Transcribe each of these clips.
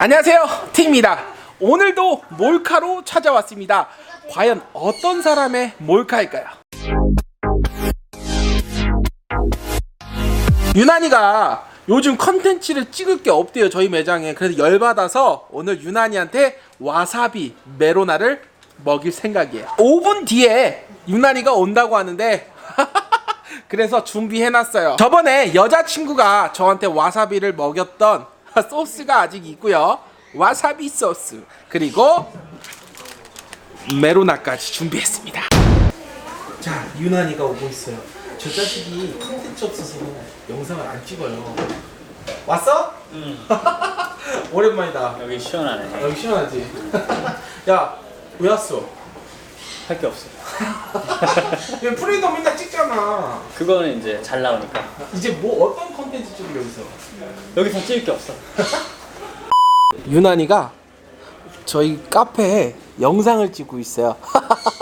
안녕하세요 팀입니다. 오늘도 몰카로 찾아왔습니다. 과연 어떤 사람의 몰카일까요? 유난이가 요즘 컨텐츠를 찍을 게 없대요 저희 매장에. 그래서 열받아서 오늘 유난이한테 와사비 메로나를 먹일 생각이에요. 5분 뒤에 유난이가 온다고 하는데 그래서 준비해놨어요. 저번에 여자친구가 저한테 와사비를 먹였던 소스가 아직 있고요 와사비 소스 그리고 메로나까지 준비했습니다 자 유난이가 오고 있어요 저 자식이 컨텐츠 없어서 영상을 안 찍어요 왔어? 응. 오랜만이다 여기 시원하네. 여기 시원하지? 야 왜 왔어? 할 게 없어. 얘 프리덤 맨날 찍잖아 그거는 이제 잘 나오니까. 이제 뭐 어떤 컨텐츠 찍으려 여기서 여기서 찍을 게 없어. 유난이가 저희 카페에 영상을 찍고 있어요.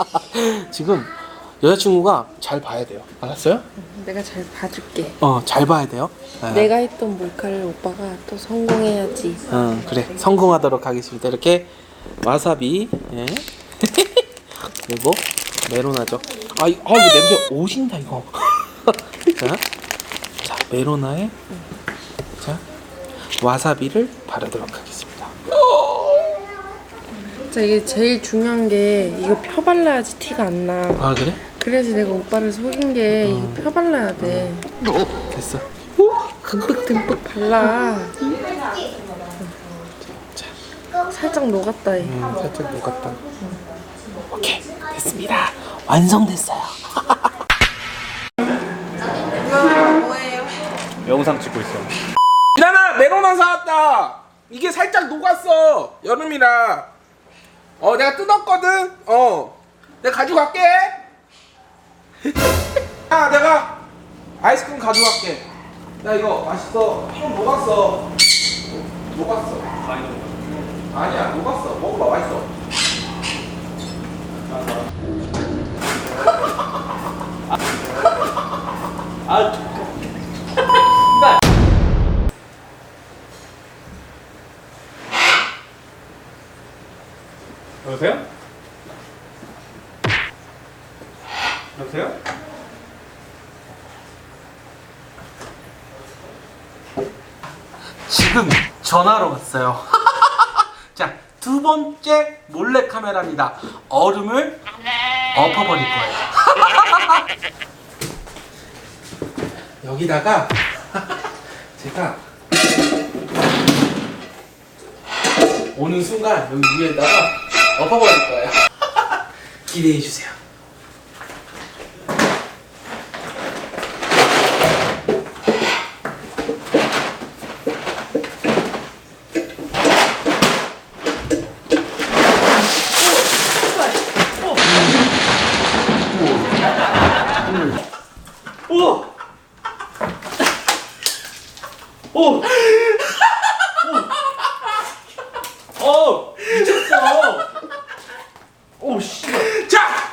지금 여자친구가 잘 봐야 돼요. 알았어요? 내가 잘 봐줄게. 어, 잘 봐야 돼요. 네. 내가 했던 몰카를 오빠가 또 성공해야지. 응, 그래. 성공하도록 하겠습니다. 이렇게 와사비, 예. 그리고 메로나죠. 아, 이- 아 이거 냄새 오신다 이거. 자, 자 메로나에 자 와사비를 바르도록 하겠습니다. 자 이게 제일 중요한 게 이거 펴 발라야지 티가 안 나. 아 그래? 그래야지 내가 오빠를 속인 게 이거 펴 발라야 돼. 됐어. 듬뿍 듬뿍 발라. 살짝 녹았다 얘. 음, 살짝 녹았다. 오케이, 됐습니다. 완성됐어요. 영상 찍고 있어. 미나나 메로나 사왔다. 이게 살짝 녹았어. 여름이라. 어, 내가 뜯었거든. 어, 내가 가져갈게. 아, 내가 아이스크림 가져갈게. 나 이거 맛있어. 좀 녹았어. 녹았어. 아니야, 녹았어. 아, 여보세요? 여보세요? 지금 전화로 왔어요. 자, 두 번째 몰래 카메라입니다. 얼음을 엎어버릴 거예요. 여기다가 제가 오는 순간 여기 위에다가 엎어버릴 거예요. 기대해 주세요. 오! 오! 어! 미쳤어! 오, 씨발. 자!